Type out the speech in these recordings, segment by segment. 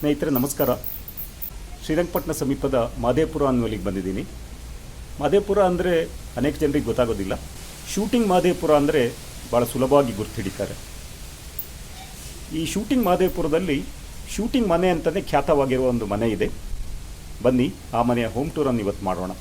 ಸ್ನೇಹಿತರೆ, ನಮಸ್ಕಾರ. ಶ್ರೀರಂಗಪಟ್ಟಣ ಸಮೀಪದ ಮಾದೇಪುರ ಅನ್ನುವಲ್ಲಿಗೆ ಬಂದಿದ್ದೀನಿ. ಮಾದೇಪುರ ಅಂದರೆ ಅನೇಕ ಜನರಿಗೆ ಗೊತ್ತಾಗೋದಿಲ್ಲ. ಶೂಟಿಂಗ್ ಮಾದೇಪುರ ಅಂದರೆ ಭಾಳ ಸುಲಭವಾಗಿ ಗುರ್ತು ಹಿಡಿತಾರೆ ಈ ಶೂಟಿಂಗ್ ಮಾದೇಪುರದಲ್ಲಿ ಶೂಟಿಂಗ್ ಮನೆ ಅಂತಲೇ ಖ್ಯಾತವಾಗಿರುವ ಒಂದು ಮನೆ ಇದೆ. ಬನ್ನಿ, ಆ ಮನೆಯ ಹೋಮ್ ಟೂರನ್ನು ಇವತ್ತು ಮಾಡೋಣ.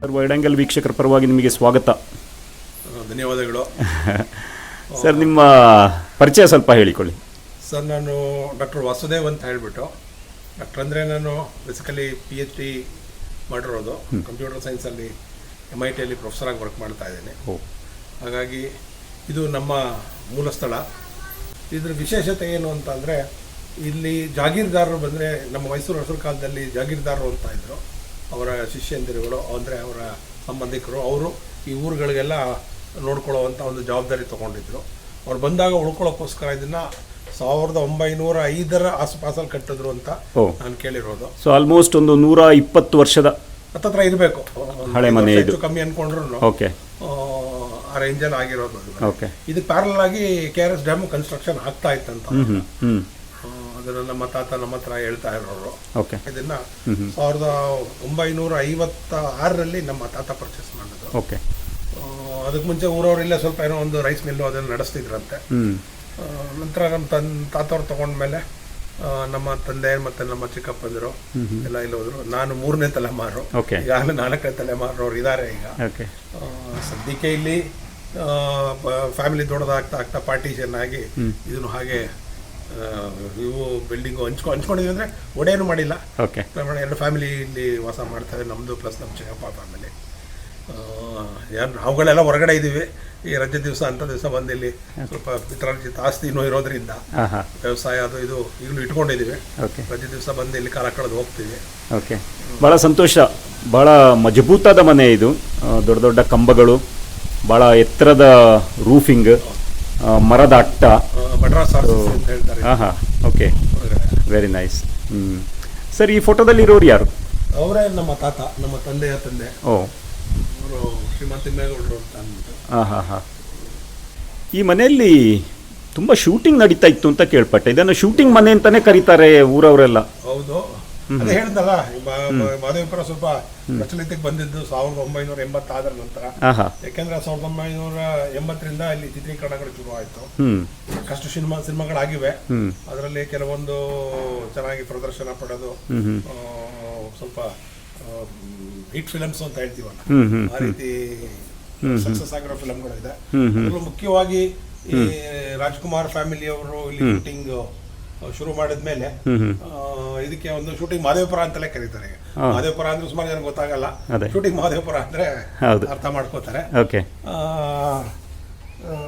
ಸರ್ ವೈಡ್ ಆಂಗಲ್ ವೀಕ್ಷಕರ ಪರವಾಗಿ ನಿಮಗೆ ಸ್ವಾಗತ. ಧನ್ಯವಾದಗಳು. ಸರ್ ನಿಮ್ಮ ಪರಿಚಯ ಸ್ವಲ್ಪ ಹೇಳಿಕೊಳ್ಳಿ. ಸರ್ ನಾನು ಡಾಕ್ಟರ್ ವಾಸುದೇವ್ ಅಂತ ಹೇಳಿಬಿಟ್ಟು ಡಾಕ್ಟರ್ ಅಂದರೆ ನಾನು ಬೇಸಿಕಲಿ ಪಿ ಎಚ್ ಡಿ ಮಾಡಿರೋದು. ಕಂಪ್ಯೂಟರ್ ಸೈನ್ಸಲ್ಲಿ ಎಂ ಐ ಟಿಯಲ್ಲಿ ಪ್ರೊಫೆಸರಾಗಿ ವರ್ಕ್ ಮಾಡ್ತಾ ಇದ್ದೇನೆ. ಹಾಗಾಗಿ ಇದು ನಮ್ಮ ಮೂಲ ಸ್ಥಳ. ಇದ್ರ ವಿಶೇಷತೆ ಏನು ಅಂತಂದರೆ ಇಲ್ಲಿ ಜಾಗೀರ್ದಾರರು ಬಂದರೆ ನಮ್ಮ ಮೈಸೂರು ಹಸಿರು ಕಾಲದಲ್ಲಿ ಜಾಗೀರ್ದಾರರು ಅಂತ ಇದ್ದರು ಅವರ ಶಿಷ್ಯಂದಿರುಗಳು ಅಂದರೆ ಅವರ ಸಂಬಂಧಿಕರು ಅವರು ಈ ಊರುಗಳಿಗೆಲ್ಲ ನೋಡ್ಕೊಳ್ಳೋವಂಥ ಒಂದು ಜವಾಬ್ದಾರಿ ತೊಗೊಂಡಿದ್ರು. ಅವ್ರು ಬಂದಾಗ ಉಳ್ಕೊಳ್ಳೋಕ್ಕೋಸ್ಕರ ಇದನ್ನು ಸಾವಿರದ ಒಂಬೈನೂರ ಐದರ ಆಸುಪಾಸಲ್ಲಿ ಕಟ್ಟಿದ್ರು ಅಂತ ನಾನು ಕೇಳಿರೋದು. ಸೊ ಆಲ್ಮೋಸ್ಟ್ ಒಂದು ನೂರ ಇಪ್ಪತ್ತು ವರ್ಷದ ಹತ್ತತ್ರ ಇರಬೇಕು. ಹಳೆ ಮನೆ ಇದು. ಕಮ್ಮಿ ಅನ್ಕೊಂಡ್ರು ಓಕೆ ಆ ರೇಂಜಲ್ಲಿ ಆಗಿರೋದು. ಓಕೆ ಇದಕ್ಕೆ ಪ್ಯಾರಲ್ ಆಗಿ K R S dam construction ಆಗ್ತಾ ಇತ್ತಂತ. ನಮ್ಮ ತಾತ ನಮ್ಮ ಹತ್ರ ಹೇಳ್ತಾ ಇರೋರು. ಓಕೆ. ಇದನ್ನ ಸಾವಿರದ ಒಂಬೈನೂರ ಐವತ್ತ ಆರರಲ್ಲಿ ನಮ್ಮ ತಾತ ಪರ್ಚೇಸ್ ಮಾಡಿದ್ರು ಓಕೆ. ಅದಕ್ಕೆ ಮುಂಚೆ ಊರವ್ರು ಇಲ್ಲೇ ಸ್ವಲ್ಪ ಏನೋ ಒಂದು ರೈಸ್ ಮಿಲ್ಲು ಅದನ್ನು ನಡೆಸ್ತಿದ್ರಂತೆ. ನಂತರ ನಮ್ಮ ತನ್ ತಾತವ್ರು ತಗೊಂಡ್ಮೇಲೆ ನಮ್ಮ ತಂದೆ ಮತ್ತೆ ನಮ್ಮ ಚಿಕ್ಕಪ್ಪಂದಿರು ಎಲ್ಲ ಇಲ್ಲಿ ಹೋದ್ರು. ನಾನು ಮೂರನೇ ತಲೆಮಾರು. ಈಗಾಗಲೇ ನಾಲ್ಕನೇ ತಲೆಮಾರವ್ರು ಇದ್ದಾರೆ ಈಗ. ಸದ್ಯಕ್ಕೆ ಇಲ್ಲಿ ಫ್ಯಾಮಿಲಿ ದೊಡ್ಡದಾಗ್ತಾ ಆಗ್ತಾ ಪಾರ್ಟಿಷನ್ ಆಗಿ ಇದನ್ನು ಹಾಗೆ ಇವು ಬಿಲ್ಡಿಂಗು ಹಂಚ್ಕೊ ಹಂಚ್ಕೊಂಡಿದ್ವಿ ಅಂದರೆ ಒಡೆಯನ್ನು ಮಾಡಿಲ್ಲ. ಓಕೆ ಎರಡು ಫ್ಯಾಮಿಲಿ ಇಲ್ಲಿ ವಾಸ ಮಾಡ್ತಾರೆ ನಮ್ಮದು ಪ್ಲಸ್ ನಮ್ಮ ಚಿಕ್ಕಪ್ಪ ಫ್ಯಾಮಿಲಿ ಯಾರು ನಾವುಗಳೆಲ್ಲ ಹೊರಗಡೆ ಇದ್ದೀವಿ. ಈ ರಜೆ ದಿವಸ ಅಂತ ದಿವಸ ಬಂದು ಇಲ್ಲಿ ಸ್ವಲ್ಪ ಪಿತ್ರಾರ್ಜಿತ ಆಸ್ತಿನೂ ಇರೋದ್ರಿಂದ ವ್ಯವಸಾಯ ಅದು ಇದು ಈಗಲೂ ಇಟ್ಕೊಂಡಿದ್ದೀವಿ. ಓಕೆ ರಜೆ ದಿವಸ ಬಂದು ಇಲ್ಲಿ ಕಾಲ ಕಳೆದು ಹೋಗ್ತೀವಿ. ಓಕೆ ಭಾಳ ಸಂತೋಷ. ಭಾಳ ಮಜಬೂತಾದ ಮನೆ ಇದು. ದೊಡ್ಡ ದೊಡ್ಡ ಕಂಬಗಳು ಭಾಳ ಎತ್ತರದ ರೂಫಿಂಗ್ ಮರದ ಅಟ್ಟ. ಮಡ್ರಾಸ್ ಅಂತ ಹೇಳ್ತಾರೆ. ಹಾಂ ಹಾಂ ಓಕೆ ಹೊರಗಡೆ. ವೆರಿ ನೈಸ್ ಹ್ಞೂ ಸರ್ ಈ ಫೋಟೋದಲ್ಲಿ ಇರೋರು ಯಾರು? ಅವರೇ ನಮ್ಮ ತಾತ ನಮ್ಮ ತಂದೆಯ ತಂದೆ. ಓ. ಅವರು ಶ್ರೀಮಂತ ತಿಮ್ಮೇಗೌಡರು ಅಂತ ಅಂದ್ಬಿಟ್ಟು. ಹಾಂ ಹಾಂ ಹಾಂ ಈ ಮನೆಯಲ್ಲಿ ತುಂಬ ಶೂಟಿಂಗ್ ನಡೀತಾ ಇತ್ತು ಅಂತ ಕೇಳ್ಪಟ್ಟೆ. ಇದನ್ನು ಶೂಟಿಂಗ್ ಮನೆ ಅಂತಲೇ ಕರೀತಾರೆ ಊರವರೆಲ್ಲ. ಹೌದು. ಅದೇ ಹೇಳಿದ್ನಲ್ಲ ಮಾದೇವಪುರ ಸ್ವಲ್ಪ ಪ್ರಚಲಿತಕ್ಕೆ ಬಂದಿದ್ದು ಸಾವಿರದ ಒಂಬೈನೂರ ಎಂಬತ್ತಾದ್ರ ನಂತರ. ಯಾಕೆಂದ್ರೆ ಸಾವಿರದ ಒಂಬೈನೂರ ಎಂಬತ್ತರಿಂದ ಇಲ್ಲಿ ಚಿತ್ರೀಕರಣಗಳು ಶುರು ಆಯಿತು. ಸಾಕಷ್ಟು ಸಿನಿಮಾ ಸಿನಿಮಾಗಳಾಗಿವೆ. ಅದರಲ್ಲಿ ಕೆಲವೊಂದು ಚೆನ್ನಾಗಿ ಪ್ರದರ್ಶನ ಪಡೆದು ಸ್ವಲ್ಪ ಹಿಟ್ ಫಿಲಮ್ಸ್ ಅಂತ ಹೇಳ್ತೀವಲ್ಲ. ಆ ರೀತಿ ಸಕ್ಸಸ್ ಆಗಿರೋ ಫಿಲಮ್ಗಳು ಇದೆ. ಅದರಲ್ಲೂ ಮುಖ್ಯವಾಗಿ ಈ ರಾಜ್ಕುಮಾರ್ ಫ್ಯಾಮಿಲಿ ಅವರು ಇಲ್ಲಿ ಶೂಟಿಂಗ್ ಶುರು ಮಾಡಿದ ಮೇಲೆ ಇದಕ್ಕೆ ಒಂದು ಶೂಟಿಂಗ್ ಮಹದೇವಪುರ ಅಂತಲೇ ಕರೀತಾರೆ. ಮಾದೇವಪುರ ಮಹದೇವಪುರ ಅಂದ್ರೆ ಸುಮಾರು ಜನ ಗೊತ್ತಾಗಲ್ಲ. ಶೂಟಿಂಗ್ ಮಹದೇವಪುರ ಅಂದ್ರೆ ಅರ್ಥ ಮಾಡ್ಕೋತಾರೆ.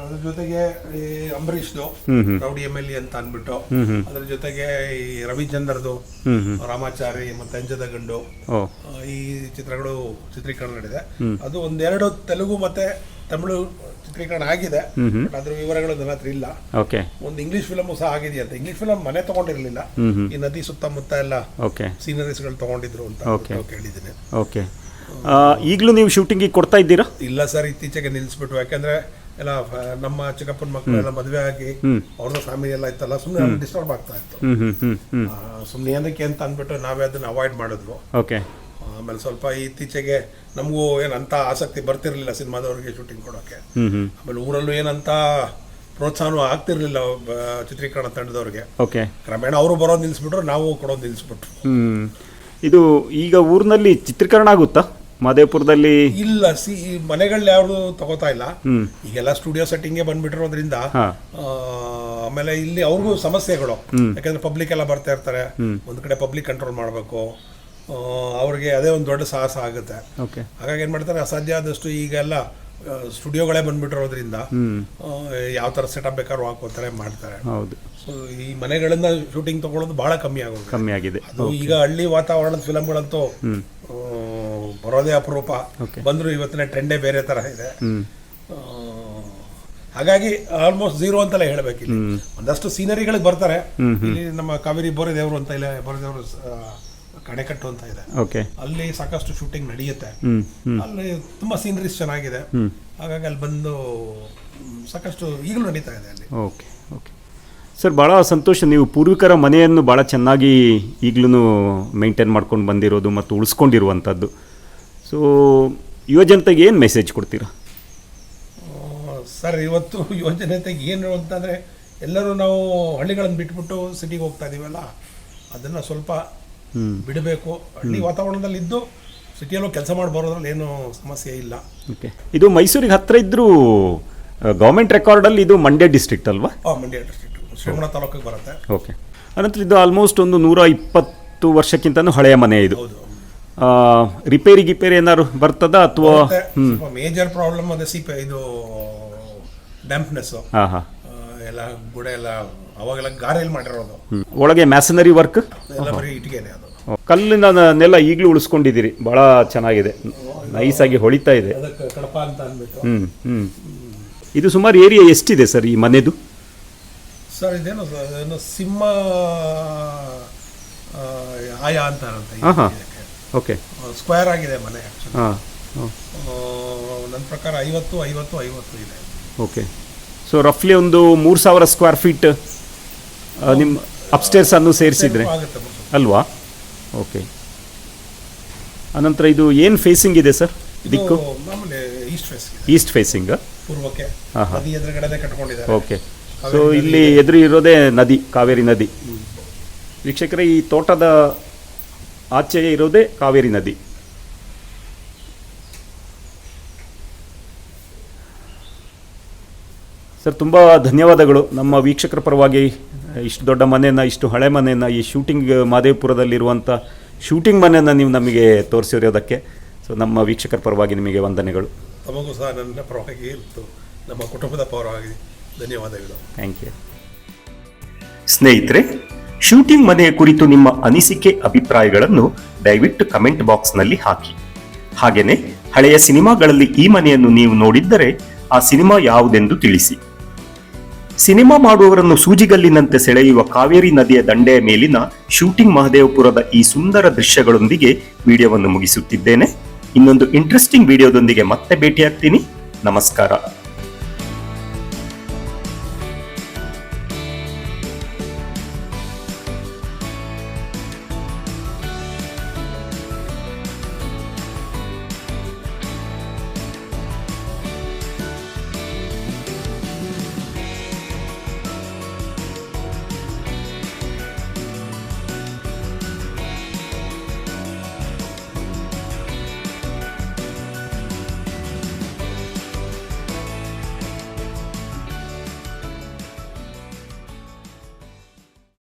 ಅದ್ರ ಜೊತೆಗೆ ಈ ಅಂಬರೀಷ್ದು ರೌಡಿ ಎಂ ಎಲ್ ಎ ಅಂತ ಅಂದ್ಬಿಟ್ಟು ಅದ್ರ ಜೊತೆಗೆ ಈ ರವಿಚಂದ್ರದು ರಾಮಾಚಾರಿ ಮತ್ತೆ ಅಂಜದ ಗಂಡು ಈ ಚಿತ್ರಗಳು ಚಿತ್ರೀಕರಣ ನಡೆದಿದೆ. ಅದು ಒಂದೆರಡು ತೆಲುಗು ಮತ್ತೆ ತಮಿಳು ಚಿತ್ರೀಕರಣ ಆಗಿದೆ ಬಟ್ ಅದ್ರ ವಿವರಗಳು ನನ್ನ ಹತ್ರ ಇಲ್ಲ. ಓಕೆ. ಒಂದು ಇಂಗ್ಲಿಷ್ ಫಿಲಮ್ ಸಹ ಆಗಿದೆಯಂತೆ ಇಂಗ್ಲಿಷ್ ಫಿಲಮ್ ಮನೆ ತಗೊಂಡಿರ್ಲಿಲ್ಲ. ಈ ನದಿ ಸುತ್ತಮುತ್ತ ಎಲ್ಲ ಓಕೆ. ಸೀನರೀಸ್ಗಳು ತಗೊಂಡಿದ್ರು ಅಂತ ಕೇಳಿದ್ದೀನಿ. ಓಕೆ. ಈಗಲೂ ನೀವು ಶೂಟಿಂಗಿಗೆ ಕೊಡ್ತಾ ಇದ್ದೀರಾ? ಇಲ್ಲ ಸರ್ ಇತ್ತೀಚೆಗೆ ನಿಲ್ಲಿಸ್ಬಿಟ್ಟು ಯಾಕಂದ್ರೆ ಎಲ್ಲ ನಮ್ಮ ಚಿಕ್ಕಪ್ಪನ ಮಕ್ಕಳು ಎಲ್ಲ ಮದುವೆ ಆಗಿ ಅವ್ರ ಅವ್ರದ್ದು ಫ್ಯಾಮಿಲಿ ಎಲ್ಲ ಇತ್ತಲ್ಲ ಸುಮ್ಮನೆ ಡಿಸ್ಟರ್ಬ್ ಆಗ್ತಾ ಇತ್ತು. ಸುಮ್ಮನೆ ಏನಕ್ಕೆ ಅಂತ ಅಂದ್ಬಿಟ್ಟು ನಾವೇ ಅದನ್ನ ಅವಾಯ್ಡ್ ಮಾಡಿದ್ವು. ಓಕೆ. ಆಮೇಲೆ ಸ್ವಲ್ಪ ಇತ್ತೀಚೆಗೆ ನಮಗೂ ಏನಂತ ಆಸಕ್ತಿ ಬರ್ತಿರಲಿಲ್ಲ ಸಿನಿಮಾದವ್ರಿಗೆ ಶೂಟಿಂಗ್ ಕೊಡೋಕೆ ಹ್ಮ್ ಹ್ಮ್. ಆಮೇಲೆ ಊರಲ್ಲೂ ಏನಂತ ಪ್ರೋತ್ಸಾಹನೂ ಆಗ್ತಿರ್ಲಿಲ್ಲ ಚಿತ್ರೀಕರಣ ತಂಡದವ್ರಿಗೆ. ಓಕೆ ಕ್ರಮೇಣ ಅವರು ಬರೋ ನಿಲ್ಲಿಸ್ಬಿಟ್ರು ನಾವು ಕೊಡೋದು ನಿಲ್ಲಿಸ್ಬಿಟ್ರು ಇದು ಈಗ ಊರಿನಲ್ಲಿ ಚಿತ್ರೀಕರಣ ಆಗುತ್ತಾ? ಮಾದೇಪುರದಲ್ಲಿ ಇಲ್ಲ ಸಿ ಈ ಮನೆಗಳು ಯಾರು ತಗೋತಾ ಇಲ್ಲ. ಈಗೆಲ್ಲ ಸ್ಟುಡಿಯೋ ಸೆಟ್ಟಿಂಗೇ ಬಂದ್ಬಿಟ್ಟಿರೋದ್ರಿಂದ ಆ, ಆಮೇಲೆ ಇಲ್ಲಿ ಅವ್ರಿಗೂ ಸಮಸ್ಯೆಗಳು. ಯಾಕಂದ್ರೆ ಪಬ್ಲಿಕ್ ಎಲ್ಲ ಬರ್ತಾ ಇರ್ತಾರೆ. ಒಂದ್ ಕಡೆ ಪಬ್ಲಿಕ್ ಕಂಟ್ರೋಲ್ ಮಾಡಬೇಕು. ಅವ್ರಿಗೆ ಅದೇ ಒಂದು ದೊಡ್ಡ ಸಾಹಸ ಆಗುತ್ತೆ. ಓಕೆ ಹಾಗಾಗಿ ಏನು ಮಾಡ್ತಾರೆ ಅಸಾಧ್ಯ ಆದಷ್ಟು ಈಗೆಲ್ಲ ಸ್ಟುಡಿಯೋಗಳೇ ಬಂದ್ಬಿಟ್ಟಿರೋದ್ರಿಂದ ಯಾವ ಥರ ಸೆಟಪ್ ಬೇಕಾದ್ರೂ ಹಾಕೋತಾರೆ ಮಾಡ್ತಾರೆ. ಹೌದು. ಸೊ ಈ ಮನೆಗಳಿಂದ ಶೂಟಿಂಗ್ ತಗೊಳ್ಳೋದು ಬಹಳ ಕಮ್ಮಿ ಆಗೋದು ಕಮ್ಮಿ ಆಗಿದೆ. ಅದು ಈಗ ಹಳ್ಳಿ ವಾತಾವರಣದ ಫಿಲಮ್ಗಳಂತೂ ಬರೋದೇ ಅಪರೂಪ. ಬಂದರೂ ಇವತ್ತಿನ ಟ್ರೆಂಡೇ ಬೇರೆ ತರ ಇದೆ. ಹಾಗಾಗಿ ಆಲ್ಮೋಸ್ಟ್ ಜೀರೋ ಅಂತಲೇ ಹೇಳಬೇಕು ಒಂದಷ್ಟು ಸೀನರಿಗಳಿಗೆ ಬರ್ತಾರೆ. ಇಲ್ಲಿ ನಮ್ಮ ಕಾವೇರಿ ಬೋರೆದೇವರು ಅಂತ ಇಲ್ಲ ಬೋರೆದೇವರು ಕಣೆಕಟ್ಟು ಅಂತ ಇದೆ. ಓಕೆ ಅಲ್ಲಿ ಸಾಕಷ್ಟು ಶೂಟಿಂಗ್ ನಡೆಯುತ್ತೆ. ಅಲ್ಲಿ ತುಂಬಾ ಸೀನರೀಸ್ ಚೆನ್ನಾಗಿದೆ. ಹಾಗಾಗಿ ಅಲ್ಲಿ ಬಂದು ಸಾಕಷ್ಟು ಈಗಲೂ ನಡೀತಾ ಇದೆ ಅಲ್ಲಿ. ಓಕೆ ಓಕೆ ಸರ್ ಭಾಳ ಸಂತೋಷ. ನೀವು ಪೂರ್ವಿಕರ ಮನೆಯನ್ನು ಭಾಳ ಚೆನ್ನಾಗಿ ಈಗಲೂ ಮೇಂಟೈನ್ ಮಾಡ್ಕೊಂಡು ಬಂದಿರೋದು ಮತ್ತು ಉಳಿಸ್ಕೊಂಡಿರುವಂಥದ್ದು. ಸೊ ಯುವಜನತೆಗೆ ಏನು ಮೆಸೇಜ್ ಕೊಡ್ತೀರಾ? ಸರ್ ಇವತ್ತು ಯೋಜನೆತೆಗೆ ಏನು ಅಂತಂದರೆ ಎಲ್ಲರೂ ನಾವು ಹಳ್ಳಿಗಳನ್ನು ಬಿಟ್ಬಿಟ್ಟು ಸಿಟಿಗೆ ಹೋಗ್ತಾ ಇದ್ದೀವಲ್ಲ ಅದನ್ನು ಸ್ವಲ್ಪ ಬಿಡಬೇಕು. ಹಳ್ಳಿ ವಾತಾವರಣದಲ್ಲಿ ಇದ್ದು ಸಿಟಿಯಲ್ಲೂ ಕೆಲಸ ಮಾಡಿ ಬರೋದ್ರಲ್ಲಿ ಏನು ಸಮಸ್ಯೆ ಇಲ್ಲ. ಓಕೆ. ಇದು ಮೈಸೂರಿಗೆ ಹತ್ತಿರ ಇದ್ದರೂ ಗೌರ್ಮೆಂಟ್ ರೆಕಾರ್ಡಲ್ಲಿ ಇದು ಮಂಡ್ಯ ಡಿಸ್ಟ್ರಿಕ್ಟ್ ಅಲ್ವಾ? ಆ, ಮಂಡ್ಯ ಡಿಸ್ಟ್ರಿಕ್ಟ್ ಶ್ರೀಮಣ ತಾಲೂಕಿಗೆ ಬರುತ್ತೆ. ಓಕೆ. ಅನಂತರ ಇದು ಆಲ್ಮೋಸ್ಟ್ ಒಂದು ನೂರ ಇಪ್ಪತ್ತು ವರ್ಷಕ್ಕಿಂತನೂ ಹಳೆಯ ಮನೆ ಇದು. ಹೌದು ಆ, ರಿಪೇರಿ ಗಿಪೇರಿ ಏನಾದ್ರು ಬರ್ತದ ಅಥವಾ ಮೇಜರ್ ಪ್ರಾಬ್ಲಮ್ ಅದೇ ಸಿಪೆ ಇದು ಡ್ಯಾಂಪ್ನೆಸ್ ಹಾಂ ಹಾಂ ಎಲ್ಲ ಗುಡೆ ಎಲ್ಲ ಅವಾಗೆಲ್ಲ ಗಾರೆಯಲ್ಲಿ ಮಾಡಿರೋದು. ಒಳಗೆ ಮ್ಯಾಸನರಿ ವರ್ಕ್ ಎಲ್ಲ ಬರೀ ಇಟ್ಟಿಗೆನೆ ಅದು. ಕಲ್ಲಿನ ನೆಲ ಈಗಲೂ ಉಳಿಸ್ಕೊಂಡಿದ್ದೀರಿ. ಬಹಳ ಚೆನ್ನಾಗಿದೆ. ನೈಸಾಗಿ ಹೊಳಿತಾ ಇದೆ. ಅದಕ್ಕೆ ಕಡಪ ಅಂತ ಅಂದ್ಬಿಟ್ಟು. ಹ್ಮ್ ಹ್ಮ್. ಇದು ಸುಮಾರು ಏರಿಯಾ ಎಷ್ಟಿದೆ ಸರ್ ಈ ಮನೆದು? ಸರ್ ಇದೇನು ಸರ್ ಏನು ಸಿಂಹ ಆ, ಆಯ ಹಾಂ ಹಾಂ ಓಕೆ ಸ್ಕ್ವೇರ್ ಆಗಿದೆ ಮನೆ actually. ಹಾಂ ನನ್ನ ಪ್ರಕಾರ ಐವತ್ತು ಐವತ್ತು ಐವತ್ತು ಇದೆ. ಓಕೆ ಸೊ ರಫ್ಲಿ ಒಂದು ಮೂರು ಸಾವಿರ ಸ್ಕ್ವೇರ್ ಫೀಟ್ ನಿಮ್ಮ ಅಪ್ಸ್ಟೇರ್ಸ್ ಅನ್ನು ಸೇರಿಸಿದ್ರೆ. ಅಲ್ವಾ? ಓಕೆ ಅನಂತರ ಇದು ಏನು ಫೇಸಿಂಗ್ ಇದೆ ಸರ್ ದಿಕ್ಕು? East face east facing okay so ಇಲ್ಲಿ ಎದುರು ಇರೋದೇ ನದಿ ಕಾವೇರಿ ನದಿ. ವೀಕ್ಷಕರೇ ಈ ತೋಟದ ಆಚೆ ಇರೋದೇ ಕಾವೇರಿ ನದಿ. ಸರ್ ತುಂಬ ಧನ್ಯವಾದಗಳು. ನಮ್ಮ ವೀಕ್ಷಕರ ಪರವಾಗಿ ಇಷ್ಟು ದೊಡ್ಡ ಮನೆಯನ್ನು ಇಷ್ಟು ಹಳೆ ಮನೆಯನ್ನು ಈ ಶೂಟಿಂಗ್ ಮಾದೇವಪುರದಲ್ಲಿರುವಂಥ ಶೂಟಿಂಗ್ ಮನೆಯನ್ನು ನೀವು ನಮಗೆ ತೋರಿಸಿರೋದಕ್ಕೆ ಸೊ ನಮ್ಮ ವೀಕ್ಷಕರ ಪರವಾಗಿ ನಿಮಗೆ ವಂದನೆಗಳು. ತಮಗೂ ಸಹ ನನ್ನ ಪರವಾಗಿ ಇತ್ತು. ನಮ್ಮ ಕುಟುಂಬದ ಪರವಾಗಿ ಧನ್ಯವಾದಗಳು. ಥ್ಯಾಂಕ್ ಯು ಸ್ನೇಹಿತರೆ ಶೂಟಿಂಗ್ ಮನೆಯ ಕುರಿತು ನಿಮ್ಮ ಅನಿಸಿಕೆ ಅಭಿಪ್ರಾಯಗಳನ್ನು ದಯವಿಟ್ಟು ಕಮೆಂಟ್ ಬಾಕ್ಸ್ನಲ್ಲಿ ಹಾಕಿ. ಹಾಗೆಯೇ ಹಳೆಯ ಸಿನಿಮಾಗಳಲ್ಲಿ ಈ ಮನೆಯನ್ನು ನೀವು ನೋಡಿದ್ದರೆ ಆ ಸಿನಿಮಾ ಯಾವುದೆಂದು ತಿಳಿಸಿ. ಸಿನಿಮಾ ಮಾಡುವವರನ್ನು ಸೂಜಿಗಲ್ಲಿನಂತೆ ಸೆಳೆಯುವ ಕಾವೇರಿ ನದಿಯ ದಂಡೆಯ ಮೇಲಿನ ಶೂಟಿಂಗ್ ಮಹದೇವಪುರದ ಈ ಸುಂದರ ದೃಶ್ಯಗಳೊಂದಿಗೆ ವಿಡಿಯೋವನ್ನು ಮುಗಿಸುತ್ತಿದ್ದೇನೆ. ಇನ್ನೊಂದು ಇಂಟ್ರೆಸ್ಟಿಂಗ್ ವಿಡಿಯೋದೊಂದಿಗೆ ಮತ್ತೆ ಭೇಟಿಯಾಗ್ತೀನಿ. ನಮಸ್ಕಾರ.